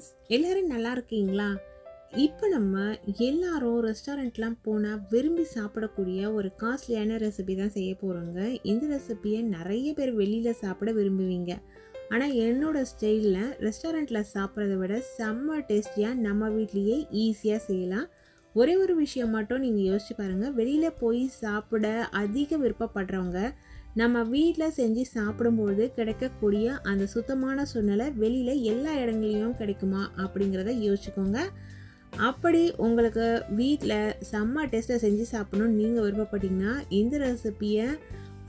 Friends எல்லோரும் நல்லா இருக்கீங்களா? இப்போ நம்ம எல்லாரும் ரெஸ்டாரண்ட்லாம் போனால் விரும்பி சாப்பிடக்கூடிய ஒரு காஸ்ட்லியான ரெசிபி தான் செய்ய போகிறோங்க இந்த ரெசிபியை நிறைய பேர் வெளியில் சாப்பிட விரும்புவீங்க. ஆனால் என்னோட ஸ்டைலில் ரெஸ்டாரண்ட்டில் சாப்பிட்றத விட செம்ம டேஸ்டியாக நம்ம வீட்லேயே ஈஸியாக செய்யலாம். ஒரே ஒரு விஷயம் மட்டும் நீங்கள் யோசிச்சு பாருங்கள் வெளியில் போய் சாப்பிட அதிக விருப்பப்படுறவங்க நம்ம வீட்டில் செஞ்சு சாப்பிடும்போது கிடைக்கக்கூடிய அந்த சுத்தமான சூழ்நிலை வெளியில் எல்லா இடங்களையும் கிடைக்குமா அப்படிங்கிறத யோசிச்சுக்கோங்க. அப்படி உங்களுக்கு வீட்டில் செம்ம டேஸ்ட்டாக செஞ்சு சாப்பிடணும்னு நீங்கள் விருப்பப்பட்டீங்கன்னா இந்த ரெசிப்பியை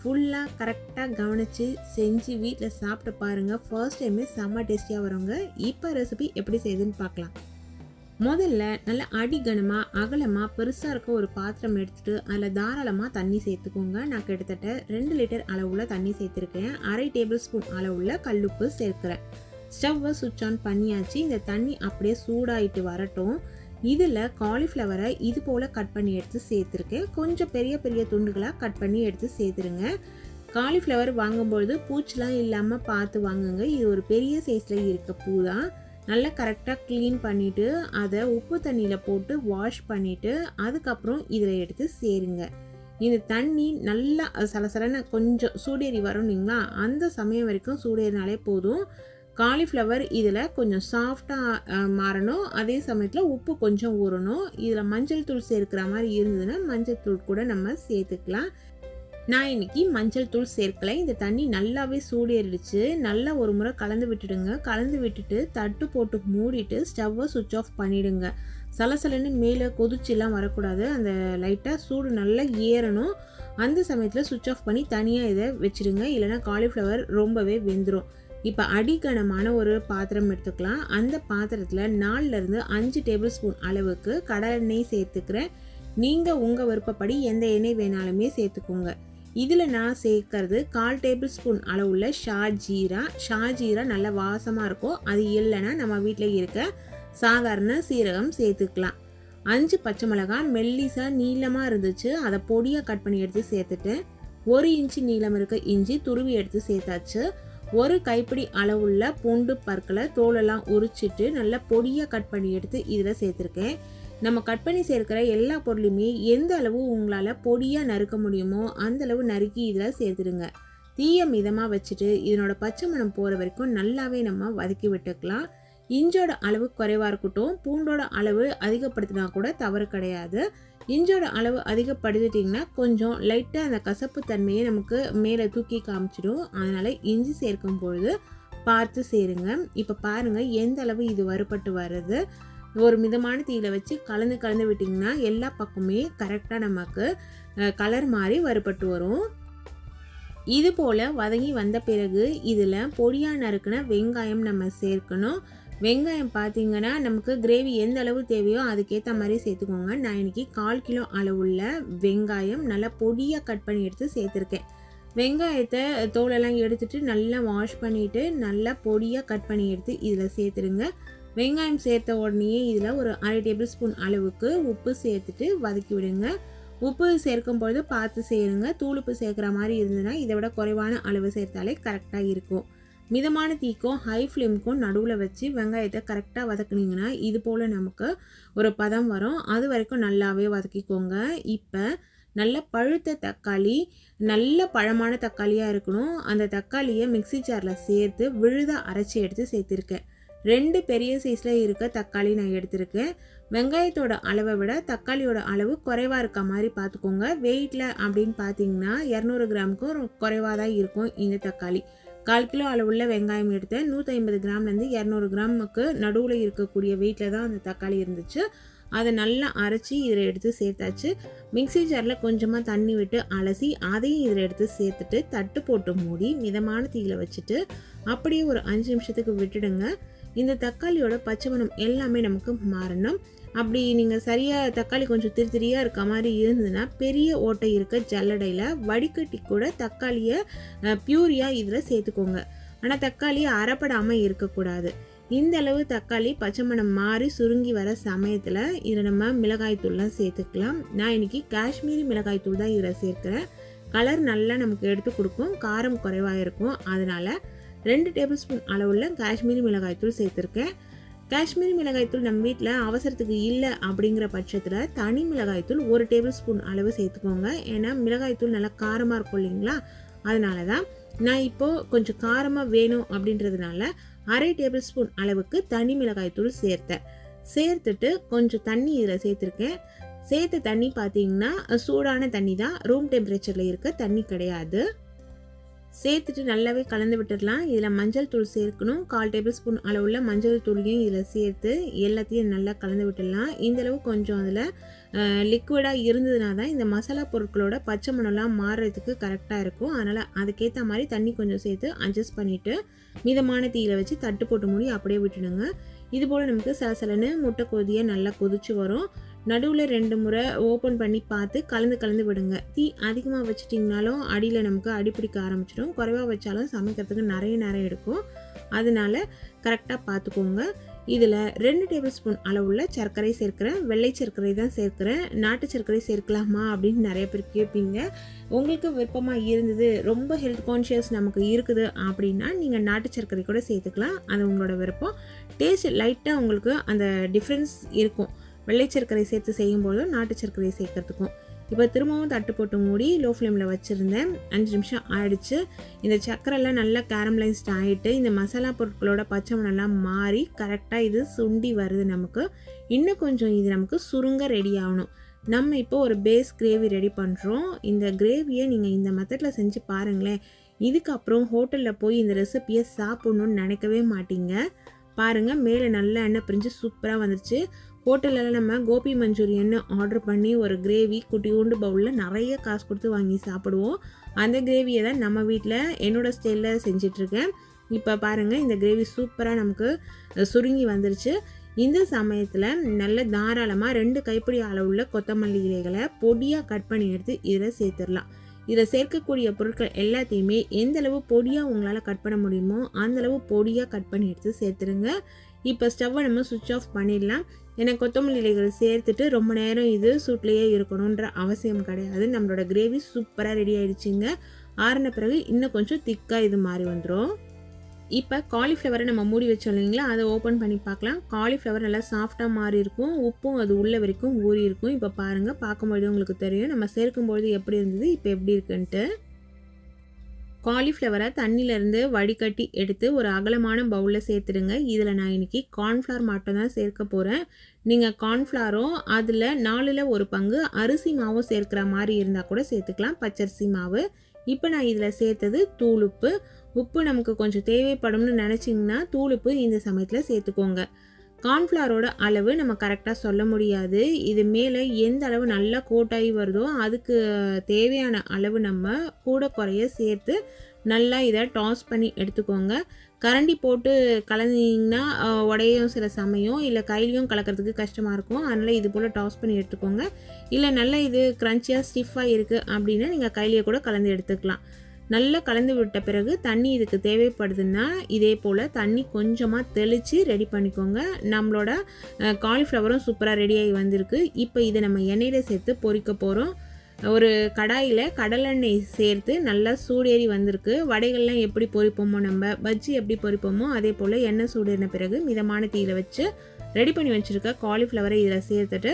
ஃபுல்லாக கரெக்டாக கவனித்து செஞ்சு வீட்டில் சாப்பிட்டு பாருங்கள் ஃபர்ஸ்ட் டைமே செம்ம டேஸ்டியாக வருங்க. இப்போ ரெசிபி எப்படி செய்யுதுன்னு பார்க்கலாம். முதல்ல நல்ல அடிகனமாக அகலமாக பெருசாக இருக்க ஒரு பாத்திரம் எடுத்துகிட்டு அதில் தாராளமாக தண்ணி சேர்த்துக்கோங்க. நான் கிட்டத்தட்ட ரெண்டு லிட்டர் அளவுள்ள தண்ணி சேர்த்துருக்கேன். அரை டேபிள் ஸ்பூன் அளவுள்ள கல்லுப்பு சேர்க்குறேன். ஸ்டவ்வை சுவிட்ச் ஆன் பண்ணியாச்சு. இந்த தண்ணி அப்படியே சூடாயிட்டு வரட்டும். இதில் காலிஃப்ளவரை இது போல் கட் பண்ணி எடுத்து சேர்த்துருக்கேன். கொஞ்சம் பெரிய பெரிய துண்டுகளாக கட் பண்ணி எடுத்து சேர்த்துருங்க. காலிஃப்ளவர் வாங்கும்பொழுது பூச்சிலாம் இல்லாமல் பார்த்து வாங்குங்க. இது ஒரு பெரிய சைஸில் இருக்க பூ தான். நல்லா கரெக்டாக க்ளீன் பண்ணிவிட்டு அதை உப்பு தண்ணியில் போட்டு வாஷ் பண்ணிவிட்டு அதுக்கப்புறம் இதில் எடுத்து சேருங்க. இந்த தண்ணி நல்லா சலசலன்னு கொஞ்சம் சூடேறி வரணுங்களா அந்த சமயம் வரைக்கும் சூடேறினாலே போதும். காலிஃப்ளவர் இதில் கொஞ்சம் சாஃப்டாக மாறணும். அதே சமயத்தில் உப்பு கொஞ்சம் ஊறணும். இதில் மஞ்சள் தூள் சேர்க்கிற மாதிரி இருந்ததுன்னா மஞ்சள் தூள் கூட நம்ம சேர்த்துக்கலாம். நான் இன்னைக்கு மஞ்சள் தூள் சேர்க்கலை. இந்த தண்ணி நல்லாவே சூடேறிடுச்சு. நல்லா ஒரு முறை கலந்து விட்டுடுங்க. கலந்து விட்டுட்டு தட்டு போட்டு மூடிட்டு ஸ்டவ்வை சுவிட்ச் ஆஃப் பண்ணிவிடுங்க சலசலன்னு மேலே கொதிச்சுலாம் வரக்கூடாது. அந்த லைட்டாக சூடு நல்லா ஏறணும். அந்த சமயத்தில் சுவிட்ச் ஆஃப் பண்ணி தனியாக இதை வச்சுடுங்க. இல்லைனா காலிஃப்ளவர் ரொம்பவே வெந்துடும் இப்போ அடிக்கனமான ஒரு பாத்திரம் எடுத்துக்கலாம். அந்த பாத்திரத்தில் நாலுலேருந்து அஞ்சு டேபிள் ஸ்பூன் அளவுக்கு கடலெண்ணெய் சேர்த்துக்கிறேன். நீங்கள் உங்கள் விருப்பப்படி எந்த எண்ணெய் வேணாலுமே சேர்த்துக்கோங்க. இதில் நான் சேர்க்கறது கால் டேபிள் ஸ்பூன் அளவுள்ள ஷாஜீரா ஷாஜீரா நல்ல வாசமாக இருக்கும். அது இல்லைன்னா நம்ம வீட்டில் இருக்க சாதாரண சீரகம் சேர்த்துக்கலாம். அஞ்சு பச்சை மிளகாய் மெல்லிசாக நீளமாக இருந்துச்சு. அதை பொடியாக கட் பண்ணி எடுத்து சேர்த்துட்டு ஒரு இன்ச்சு நீளம் இருக்க இஞ்சி துருவி எடுத்து சேர்த்தாச்சு. ஒரு கைப்பிடி அளவுள்ள பூண்டு பற்களை தோலெல்லாம் உரிச்சிட்டு நல்லா பொடியாக கட் பண்ணி எடுத்து இதில் சேர்த்துருக்கேன். நம்ம கட் பண்ணி சேர்க்கிற எல்லா பொருளையுமே எந்த அளவு உங்களால் பொடியாக நறுக்க முடியுமோ அந்த அளவு நறுக்கி இதில் சேர்த்துடுங்க. தீய மிதமாக வச்சுட்டு இதனோட பச்சை மணம் போகிற வரைக்கும் நல்லாவே நம்ம வதக்கி விட்டுக்கலாம். இஞ்சோட அளவு குறைவாக இருக்கட்டும் பூண்டோட அளவு அதிகப்படுத்தினா கூட தவறு கிடையாது. இஞ்சோட அளவு அதிகப்படுத்திட்டிங்கன்னா கொஞ்சம் லைட்டாக அந்த கசப்பு தன்மையை நமக்கு மேலே தூக்கி காமிச்சிடும். அதனால் இஞ்சி சேர்க்கும் பொழுது பார்த்து சேருங்க. இப்போ பாருங்கள் எந்த அளவு இது வறுபட்டு வர்றது? ஒரு மிதமான தீயில் வச்சு கலந்து கலந்து விட்டிங்கன்னா எல்லா பக்கமே கரெக்டாக நமக்கு கலர் மாதிரி வறுபட்டு வரும். இது போல் வதங்கி வந்த பிறகு இதில் பொடியாக நறுக்குன வெங்காயம் நம்ம சேர்க்கணும். வெங்காயம் பார்த்தீங்கன்னா நமக்கு கிரேவி எந்த அளவு தேவையோ அதுக்கேற்ற மாதிரி சேர்த்துக்கோங்க. நான் இன்றைக்கி கால் கிலோ அளவுள்ள வெங்காயம் நல்லா பொடியாக கட் பண்ணி எடுத்து சேர்த்துருக்கேன். வெங்காயத்தை தோலெல்லாம் எடுத்துகிட்டு நல்லா வாஷ் பண்ணிவிட்டு நல்லா பொடியாக கட் பண்ணி எடுத்து இதில் சேர்த்துருங்க வெங்காயம் சேர்த்த உடனே இதில் ஒரு அரை டேபிள் ஸ்பூன் அளவுக்கு உப்பு சேர்த்துட்டு வதக்கி விடுங்க. உப்பு சேர்க்கும் பொழுது பார்த்து சேருங்க தூளுப்பு சேர்க்குற மாதிரி இருந்ததுன்னா இதை விட குறைவான அளவு சேர்த்தாலே கரெக்டாக இருக்கும். மிதமான தீக்கும் ஹை ஃப்ளேமுக்கும் நடுவில் வச்சு வெங்காயத்தை கரெக்டாக வதக்குனீங்கன்னா இது போல் நமக்கு ஒரு பதம் வரும். அது வரைக்கும் நல்லாவே வதக்கிக்கோங்க. இப்போ நல்ல பழுத்த தக்காளி நல்ல பழமான தக்காளியாக இருக்கணும். அந்த தக்காளியை மிக்சி ஜாரில் சேர்த்து விழுதாக அரைச்சி எடுத்து சேர்த்துருக்கேன். ரெண்டு பெரிய சைஸில் இருக்க தக்காளி நான் எடுத்திருக்கேன். வெங்காயத்தோட அளவை விட தக்காளியோட அளவு குறைவாக இருக்க மாதிரி பார்த்துக்கோங்க வெயிட்டில் அப்படின்னு பார்த்தீங்கன்னா இரநூறு கிராமுக்கும் குறைவாக தான் இருக்கும் இந்த தக்காளி. கால் கிலோ அளவுள்ள வெங்காயம் எடுத்தேன். நூற்றி ஐம்பது கிராம்லேருந்து இரநூறு கிராமுக்கு நடுவில் இருக்கக்கூடிய வெயிட்டில் தான் அந்த தக்காளி இருந்துச்சு. அதை நல்லா அரைச்சி இதில் எடுத்து சேர்த்தாச்சு. மிக்சி ஜாரில் கொஞ்சமாக தண்ணி விட்டு அலசி அதையும் இதில் எடுத்து சேர்த்துட்டு தட்டு போட்டு மூடி மிதமான தீயில் வச்சுட்டு அப்படியே ஒரு அஞ்சு நிமிஷத்துக்கு விட்டுடுங்க. இந்த தக்காளியோட பச்சை மணம் எல்லாமே நமக்கு மாறணும். அப்படி நீங்கள் சரியாக தக்காளி கொஞ்சம் திரு திரியாக இருக்க மாதிரி இருந்ததுன்னா பெரிய ஓட்டை இருக்க ஜல்லடையில் வடிகட்டி கூட தக்காளியை பியூரியாக இதில் சேர்த்துக்கோங்க. ஆனால் தக்காளி அறப்படாமல் இருக்கக்கூடாது. இந்த அளவு தக்காளி பச்சை மணம் மாறி சுருங்கி வர சமயத்தில் இதில் நம்ம மிளகாய்த்தூள்லாம் சேர்த்துக்கலாம். நான் இன்றைக்கி காஷ்மீரி மிளகாய்த்தூள் தான் இதில் சேர்க்குறேன். கலர் நல்லா நமக்கு எடுத்து கொடுக்கும். காரம் குறைவாக இருக்கும். அதனால் ரெண்டு டேபிள் ஸ்பூன் அளவுள்ள காஷ்மீரி மிளகாய்த்தூள் சேர்த்துருக்கேன். காஷ்மீரி மிளகாய்த்தூள் நம்ம வீட்டில் அவசரத்துக்கு இல்லை அப்படிங்கிற பட்சத்தில் தனி மிளகாய்த்தூள் ஒரு டேபிள் ஸ்பூன் அளவு சேர்த்துக்கோங்க. ஏன்னா மிளகாய்த்தூள் நல்லா காரமாக இருக்கும் இல்லைங்களா? அதனால தான் நான் இப்போது கொஞ்சம் காரமாக வேணும் அப்படின்றதுனால அரை டேபிள் ஸ்பூன் அளவுக்கு தனி மிளகாய்த்தூள் சேர்த்தேன். சேர்த்துட்டு கொஞ்சம் தண்ணி இதில் சேர்த்துருக்கேன். சேர்த்த தண்ணி பார்த்தீங்கன்னா சூடான தண்ணி தான் ரூம் டெம்பரேச்சரில் இருக்க தண்ணி கிடையாது. சேர்த்துட்டு நல்லாவே கலந்து விட்டுடலாம். இதில் மஞ்சள் தூள் சேர்க்கணும். கால் டேபிள் ஸ்பூன் அளவுள்ள மஞ்சள் தூளையும் இதில் சேர்த்து எல்லாத்தையும் நல்லா கலந்து விட்டுடலாம். இந்தளவு கொஞ்சம் அதில் லிக்விடாக இருந்ததுனா தான் இந்த மசாலா பொருட்களோட பச்சை மணம்லாம் மாறுறதுக்கு கரெக்டாக இருக்கும். அதனால் அதுக்கேற்ற மாதிரி தண்ணி கொஞ்சம் சேர்த்து அட்ஜஸ்ட் பண்ணிவிட்டு மிதமான தீயில் வச்சு தட்டு போட்டு மூடி அப்படியே விட்டுடுங்க. இதுபோல் நமக்கு நமக்கு சலசலன்னு முட்டை கொதியை நல்லா கொதிச்சு வரும். நடுவில் ரெண்டு முறை ஓப்பன் பண்ணி பார்த்து கலந்து கலந்து விடுங்க. தீ அதிகமாக வச்சிட்டிங்கனாலும் அடியில் நமக்கு அடிப்பிடிக்க ஆரம்பிச்சிடும். குறைவாக வச்சாலும் சமைக்கிறதுக்கு நிறைய நேரம் எடுக்கும். அதனால கரெக்டாக பார்த்துக்கோங்க. இதில் ரெண்டு டேபிள் ஸ்பூன் அளவுள்ள சர்க்கரை சேர்க்குறேன். வெள்ளை சர்க்கரை தான் சேர்க்குறேன். நாட்டு சர்க்கரை சேர்க்கலாமா அப்படின்னு நிறைய பேர் கேட்பீங்க. உங்களுக்கு விருப்பமாக இருந்தது ரொம்ப ஹெல்த் கான்ஷியஸ் நமக்கு இருக்குது அப்படின்னா நீங்கள் நாட்டு சர்க்கரை கூட சேர்த்துக்கலாம். அது உங்களோட விருப்பம். டேஸ்ட் லைட்டாக உங்களுக்கு அந்த டிஃப்ரென்ஸ் இருக்கும். வெள்ளை சர்க்கரை சேர்த்து செய்யும்போதும் நாட்டு சர்க்கரை சேர்க்கறதுக்கும். இப்போ திரும்பவும் தட்டு போட்டு மூடி லோ ஃப்ளேமில் வச்சுருந்தேன். அஞ்சு நிமிஷம் ஆயிடுச்சு. இந்த சர்க்கரைலாம் நல்லா கேரமலைஸ்ட் ஆகிட்டு இந்த மசாலா பொருட்களோட பச்சை மணம்லாம் மாறி கரெக்டாக இது சுண்டி வருது நமக்கு. இன்னும் கொஞ்சம் இது நமக்கு சுருங்க ரெடி ஆகணும். நம்ம இப்போ ஒரு பேஸ் கிரேவி ரெடி பண்ணுறோம் இந்த கிரேவியை நீங்கள் இந்த மெத்தடில் செஞ்சு பாருங்களேன். இதுக்கப்புறம் ஹோட்டலில் போய் இந்த ரெசிப்பியை சாப்பிட்ணுன்னு நினைக்கவே மாட்டீங்க. பாருங்கள் மேலே நல்ல எண்ணெய் பிரிஞ்சு சூப்பராக வந்துருச்சு. ஹோட்டலில் நம்ம கோபி மஞ்சூரியன் ஆர்டர் பண்ணி ஒரு கிரேவி குட்டியூண்டு பவுலில் நிறைய காசு கொடுத்து வாங்கி சாப்பிடுவோம். அந்த கிரேவியை தான் நம்ம வீட்டில் என்னோடய ஸ்டைலில் செஞ்சிட்ருக்கேன். இப்போ பாருங்கள் இந்த கிரேவி சூப்பராக நமக்கு சுருங்கி வந்துருச்சு. இந்த சமயத்தில் நல்ல தாராளமாக ரெண்டு கைப்பிடி அளவுள்ள கொத்தமல்லி இலைகளை பொடியாக கட் பண்ணி எடுத்து இதில் சேர்த்துடலாம். இதில் சேர்க்கக்கூடிய பொருட்கள் எல்லாத்தையுமே எந்தளவு பொடியாக உங்களால் கட் பண்ண முடியுமோ அந்தளவு பொடியாக கட் பண்ணி எடுத்து சேர்த்துருங்க. இப்போ ஸ்டவ்வை நம்ம சுவிட்ச் ஆஃப் பண்ணிடலாம். ஏன்னா கொத்தமல்லி இலைகள் சேர்த்துட்டு ரொம்ப நேரம் இது சூட்லேயே இருக்கணுன்ற அவசியம் கிடையாது. நம்மளோட கிரேவி சூப்பராக ரெடி ஆயிடுச்சுங்க. ஆறின பிறகு இன்னும் கொஞ்சம் திக்காக இது மாதிரி வந்துடும் இப்போ காலிஃப்ளவரை நம்ம மூடி வச்சோம் இல்லைங்களா? அதை ஓப்பன் பண்ணி பார்க்கலாம். காலிஃப்ளவர் நல்லா சாஃப்டாக மாறி இருக்கும். உப்பும் அது உள்ள வரைக்கும் ஊறி இருக்கும். இப்போ பாருங்கள் பார்க்கும்பொழுது உங்களுக்கு தெரியும். நம்ம சேர்க்கும்பொழுது எப்படி இருந்தது இப்போ எப்படி இருக்குன்ட்டு. காலிஃப்ளவரை தண்ணியிலேருந்து வடிகட்டி எடுத்து ஒரு அகலமான பவுலில் சேர்த்துடுங்க. இதில் நான் இன்றைக்கி கார்ன்ஃப்ளவர் மட்டும் தான் சேர்க்க போகிறேன் நீங்கள் கார்ன்ஃப்ளவரும் அதில் நாலில் ஒரு பங்கு அரிசி மாவும் சேர்க்குற மாதிரி இருந்தால் கூட சேர்த்துக்கலாம். பச்சரிசி மாவு. இப்போ நான் இதில் சேர்த்தது தூளுப்பு. உப்பு நமக்கு கொஞ்சம் தேவைப்படும்னு நினச்சிங்கன்னா தூளுப்பு இந்த சமயத்தில் சேர்த்துக்கோங்க. கார்ன்ஃப்ளவரோட அளவு நம்ம கரெக்டாக சொல்ல முடியாது. இது மேலே எந்த அளவு நல்லா கோட்டாகி வருதோ அதுக்கு தேவையான அளவு நம்ம கூட குறைய சேர்த்து நல்லா இதை டாஸ் பண்ணி எடுத்துக்கோங்க. கரண்டி போட்டு கலந்தீங்கன்னா உடையும் சில சமயம் இல்லை கையிலையும் கலக்கிறதுக்கு கஷ்டமாக இருக்கும். அதனால் இது போல் டாஸ் பண்ணி எடுத்துக்கோங்க. இல்லை நல்லா இது க்ரன்ச்சியாக ஸ்டிஃபாக இருக்குது அப்படின்னா நீங்கள் கையிலேயே கூட கலந்து எடுத்துக்கலாம். நல்லா கலந்து விட்ட பிறகு தண்ணி இதுக்கு தேவைப்படுதுன்னா இதே போல் தண்ணி கொஞ்சமாக தெளித்து ரெடி பண்ணிக்கோங்க. நம்மளோட காலிஃப்ளவரும் சூப்பராக ரெடியாகி வந்திருக்கு. இப்போ இதை நம்ம எண்ணெயில் சேர்த்து பொறிக்க போகிறோம் ஒரு கடாயில் கடலெண்ணெய் சேர்த்து நல்லா சூடேறி வந்திருக்கு. வடைகள்லாம் எப்படி பொறிப்போமோ நம்ம பஜ்ஜி எப்படி பொறிப்போமோ அதே போல் எண்ணெய் சூடேறின பிறகு மிதமான தீயில் வச்சு ரெடி பண்ணி வச்சுருக்க காலிஃப்ளவரை இதில் சேர்த்துட்டு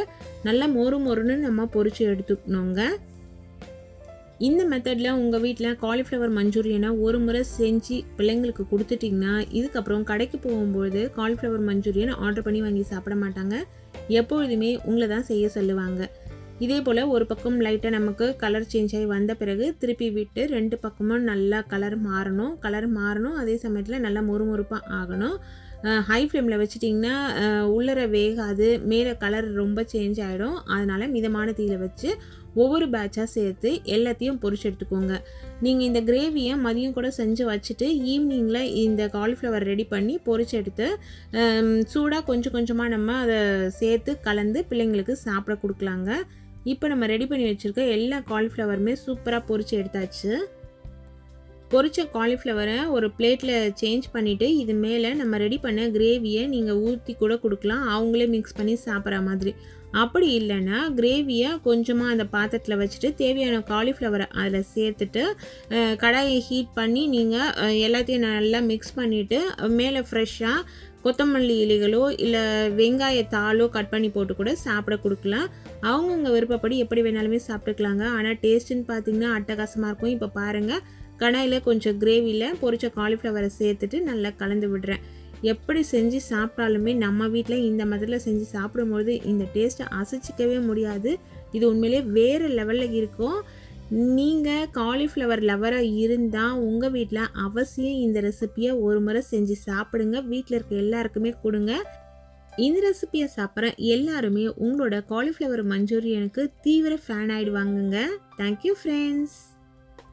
நல்லா மொறு மொறுன்னு நம்ம பொறிச்சு எடுத்துக்கணுங்க. இந்த மெத்தடில் உங்கள் வீட்டில் காலிஃப்ளவர் மஞ்சூரியனை ஒரு முறை செஞ்சு பிள்ளைங்களுக்கு கொடுத்துட்டிங்கன்னா இதுக்கப்புறம் கடைக்கு போகும்போது காலிஃப்ளவர் மஞ்சூரியன் ஆர்டர் பண்ணி வாங்கி சாப்பிட மாட்டாங்க. எப்பொழுதுமே உங்களை தான் செய்ய சொல்லுவாங்க. இதே போல் ஒரு பக்கம் லைட்டாக நமக்கு கலர் சேஞ்ச் ஆகி வந்த பிறகு திருப்பி விட்டு ரெண்டு பக்கமும் நல்லா கலர் மாறணும் கலர் மாறணும். அதே சமயத்தில் நல்லா முறுமுறுப்பாக ஆகணும். ஹை ஃப்ளேமில் வச்சிட்டிங்கன்னா உள்ளர வேகாது மேலே கலர் ரொம்ப சேஞ்ச் ஆகிடும் அதனால் மிதமான தீயில் வச்சு ஒவ்வொரு பேட்சாக சேர்த்து எல்லாத்தையும் பொறிச்சு எடுத்துக்கோங்க. நீங்கள் இந்த கிரேவியை மதியம் கூட செஞ்சு வச்சுட்டு ஈவினிங்கில் இந்த காலிஃப்ளவர் ரெடி பண்ணி பொறிச்சு எடுத்து சூடாக கொஞ்சம் கொஞ்சமாக நம்ம அதை சேர்த்து கலந்து பிள்ளைங்களுக்கு சாப்பிட கொடுக்கலாங்க. இப்போ நம்ம ரெடி பண்ணி வச்சுருக்க எல்லா காலிஃப்ளவருமே சூப்பராக பொறிச்சு எடுத்தாச்சு. பொரிச்ச காலிஃப்ளவரை ஒரு பிளேட்டில் சேஞ்ச் பண்ணிவிட்டு இது மேலே நம்ம ரெடி பண்ண கிரேவியை நீங்கள் ஊற்றி கூட கொடுக்கலாம். அவங்களே மிக்ஸ் பண்ணி சாப்பிட்ற மாதிரி. அப்படி இல்லைன்னா கிரேவியை கொஞ்சமாக அந்த பாத்திரத்தில் வச்சுட்டு தேவையான காலிஃப்ளவரை அதில் சேர்த்துட்டு கடாயை ஹீட் பண்ணி நீங்கள் எல்லாத்தையும் நல்லா மிக்ஸ் பண்ணிவிட்டு மேலே ஃப்ரெஷ்ஷாக கொத்தமல்லி இலைகளோ இல்லை வெங்காயத்தாளோ கட் பண்ணி போட்டு கூட சாப்பிட கொடுக்கலாம். அவங்கவுங்க விருப்பப்படி எப்படி வேணாலுமே சாப்பிட்டுக்கலாங்க. ஆனால் டேஸ்ட்டுன்னு பார்த்தீங்கன்னா அட்டகாசமாக இருக்கும். இப்போ பாருங்கள் கடாயில் கொஞ்சம் கிரேவியில் பொரிச்ச காலிஃப்ளவரை சேர்த்துட்டு நல்லா கலந்து விடுறேன். எப்படி செஞ்சு சாப்பிட்டாலுமே நம்ம வீட்டில் இந்த மாதிரில செஞ்சு சாப்பிடும்பொழுது இந்த டேஸ்ட்டை அசைச்சிக்கவே முடியாது. இது உண்மையிலே வேறு லெவலில் இருக்கும். நீங்கள் காலிஃப்ளவர் லவராக இருந்தால் உங்கள் வீட்டில் அவசியம் இந்த ரெசிப்பியை ஒரு முறை செஞ்சு சாப்பிடுங்க. வீட்டில் இருக்க எல்லாருக்குமே கொடுங்க. இந்த ரெசிபியை சாப்பிட்ற எல்லாருமே உங்களோட காலிஃப்ளவர் மஞ்சூரியனுக்கு தீவிர ஃபேன் ஆகிடுவாங்கங்க தேங்க்யூ ஃப்ரெண்ட்ஸ்